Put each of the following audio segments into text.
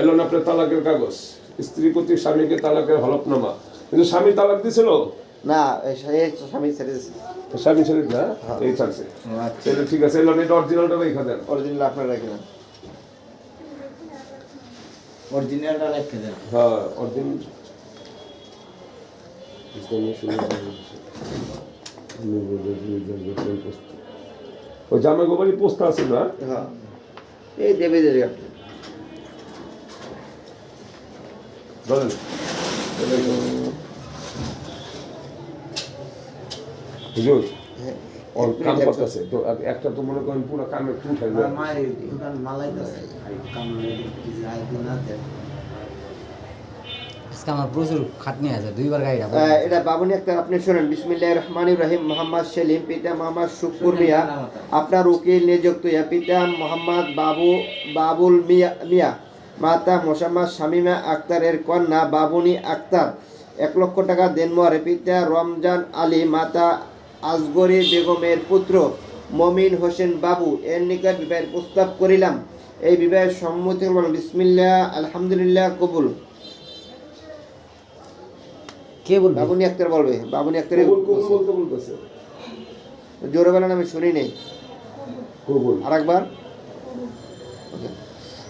এলো না আপনার তালাকের কাগজ। স্ত্রী প্রতি স্বামীকে তালাকের হলফনামা। কিন্তু স্বামী তালাক দিছিল? না স্বামী ছেড়ে স্বামী ছেলে না? এই থাকছে। আচ্ছা। সেটা ঠিক আছে এলো এটা অরিজিনালটা রেখা দেন। অরিজিনাল আপনারা রেখে দেন। অরিজিনালটা রেখে দেন। হ্যাঁ অরিজিনাল ওই জামা গোবারি পোস্ট আছে না? হ্যাঁ। এই দেবে দেবে আপনি। হুজুর হ্যাঁ ওর কাম করতেছে তো একটা তো মনে করেন পুরো কামে টু থাকবে আমার মায়ের দোকান মালাই আছে কামড়ে কিছু আইতে না দেন আজকে আমার প্রচুর খাটনি আছে দুইবার গাড়িটা এটা বাবুনি একটা আপনি শুনেন বিসমিল্লাহ রহমান রহিম মোহাম্মদ সেলিম পিতা মোহাম্মদ শুকুর মিয়া আপনার উকিল নিযুক্ত পিতা মোহাম্মদ বাবু বাবুল মিয়া মিয়া। মাতা শামিমা আক্তারের কন্যা বাবুনি আক্তার। এক লক্ষ টাকা দেনমোহরে পিতা রমজান আলী মাতা আজগরি বেগমের পুত্র মমিন হোসেন বাবু। এর নিকট বিবাহের প্রস্তাব করিলাম। এই বিবাহের সম্মতি করলাম বিসমিল্লা আলহামদুলিল্লাহ কবুল। কে বলবে? বাবুনি আক্তার বলবে। বাবুনি আক্তার জোরে বেলা আমি শুনি নেই। কবুল। আরেকবার।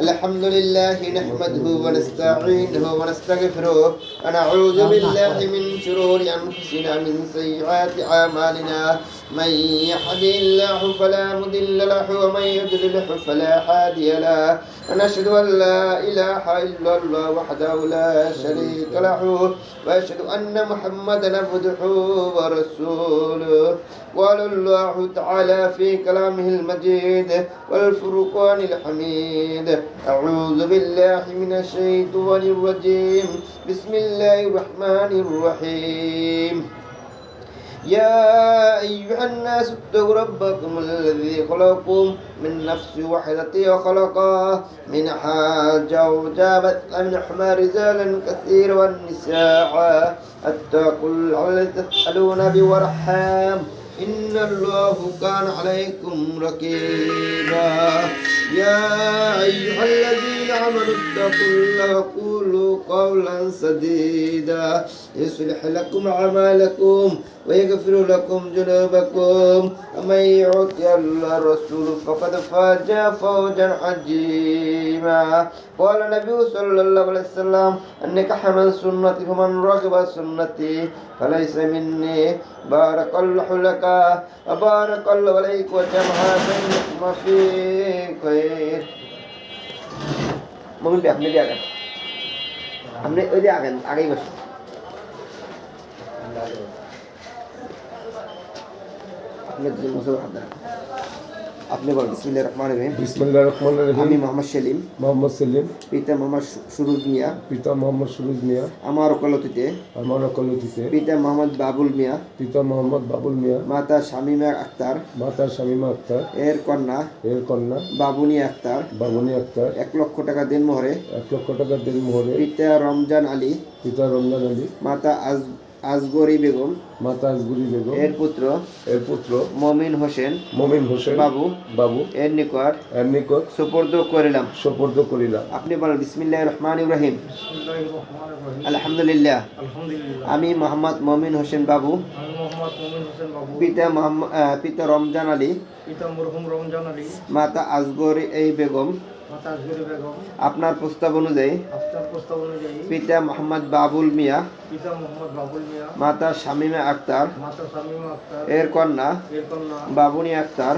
الحمد لله نحمده ونستعينه ونستغفره ونعوذ بالله من شرور أنفسنا من سيئات أعمالنا. من يهده الله فلا مضل له ومن يضلله فلا هادي له. ونشهد أن لا إله إلا الله وحده لا شريك له. وأشهد أن محمدا عبده ورسوله. قال الله تعالى في كلامه المجيد والفرقان الحميد. أعوذ بالله من الشيطان الرجيم. بسم الله الرحمن الرحيم. يا أيها الناس اتقوا ربكم الذي خلقكم من نفس واحدة وخلق منها زوجها بث منهما رجالا كثيرا والنساء. اتقوا الله الذي تسألون به إن الله كان عليكم رقيبا. يا أيها الذين آمنوا اتقوا الله وقولوا قولا سديدا يصلح لكم أعمالكم ويغفر لكم ذنوبكم ومن يطع الله الرسول فقد فاز فوزا عظيما قال النبي صلى الله عليه وسلم أنك حمل سنتي فمن رغب سنتي فليس مني بارك الله لك وبارك الله عليك وجمع بينكما في خير মমিন ভাই, আপনি আগেন আপনি ওই দিয়ে আগেন, আগেই বসুন আপনি দুজন মুসলমান হাত ধরেন। আপনি বলেন বিসমিল্লাহ রহমান রহিম। বিসমিল্লাহ রহমান আমি মোহাম্মদ সেলিম। মোহাম্মদ সেলিম। পিতা মোহাম্মদ সুরুজ মিয়া। পিতা মোহাম্মদ সুরুজ মিয়া। আমার ওকালতিতে। আমার অকলতিতে পিতা মোহাম্মদ বাবুল মিয়া। পিতা মোহাম্মদ বাবুল মিয়া। মাতা শামিমা আক্তার। মাতা শামিমা আক্তার। এর কন্যা। এর কন্যা। বাবুনি আক্তার। বাবুনি আক্তার। এক লক্ষ টাকা দিন মোহরে এক লক্ষ টাকা দেন মোহরে পিতা রমজান আলী। পিতা রমজান আলী। মাতা আজ আজগরি বেগম। মাতা আজগুরি বেগম। এর পুত্র। এর পুত্র। মমিন হোসেন। মমিন হোসেন। বাবু। বাবু। এর নিকট। এর নিকট। সুপর্দ করিলাম। সোপর্দ করিলাম। আপনি বলেন বিসমিল্লাহ রহমান ইব্রাহিম আলহামদুলিল্লাহ। আলহামদুলিল্লাহ। আমি মোহাম্মদ মমিন হোসেন বাবু। আমি মোহাম্মদ মোমিন হোসেন বাবু। পিতা মোহাম্মদ পিতা রমজান আলী। পিতা মরহুম রমজান আলী। মাতা আজগরি এই বেগম। আপনার প্রস্তাব অনুযায়ী পিতা মোহাম্মদ বাবুল মিয়া, মাতা শামিমা আক্তার, এর কন্যা বাবুনি আক্তার,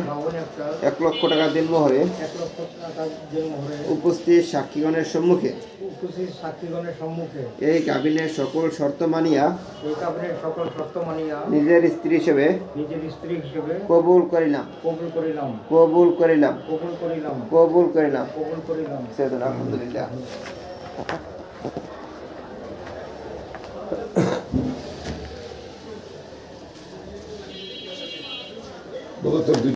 এক লক্ষ টাকা দিন মোহরে উপস্থিত সাক্ষীগণের সম্মুখে উপস্থিত সাক্ষীগণের সম্মুখে। এই কাবিনের সকল শর্ত মানিয়া এই কাবিনের সকল শর্ত মানিয়া নিজের স্ত্রী হিসেবে নিজের স্ত্রী হিসেবে কবুল করিলাম। কবুল করিলাম। কবুল করিলাম। কবুল করিলাম। কবুল করিলাম। কবুল করিলাম। সেদিন আলহামদুলিল্লাহ। বলো তো দুই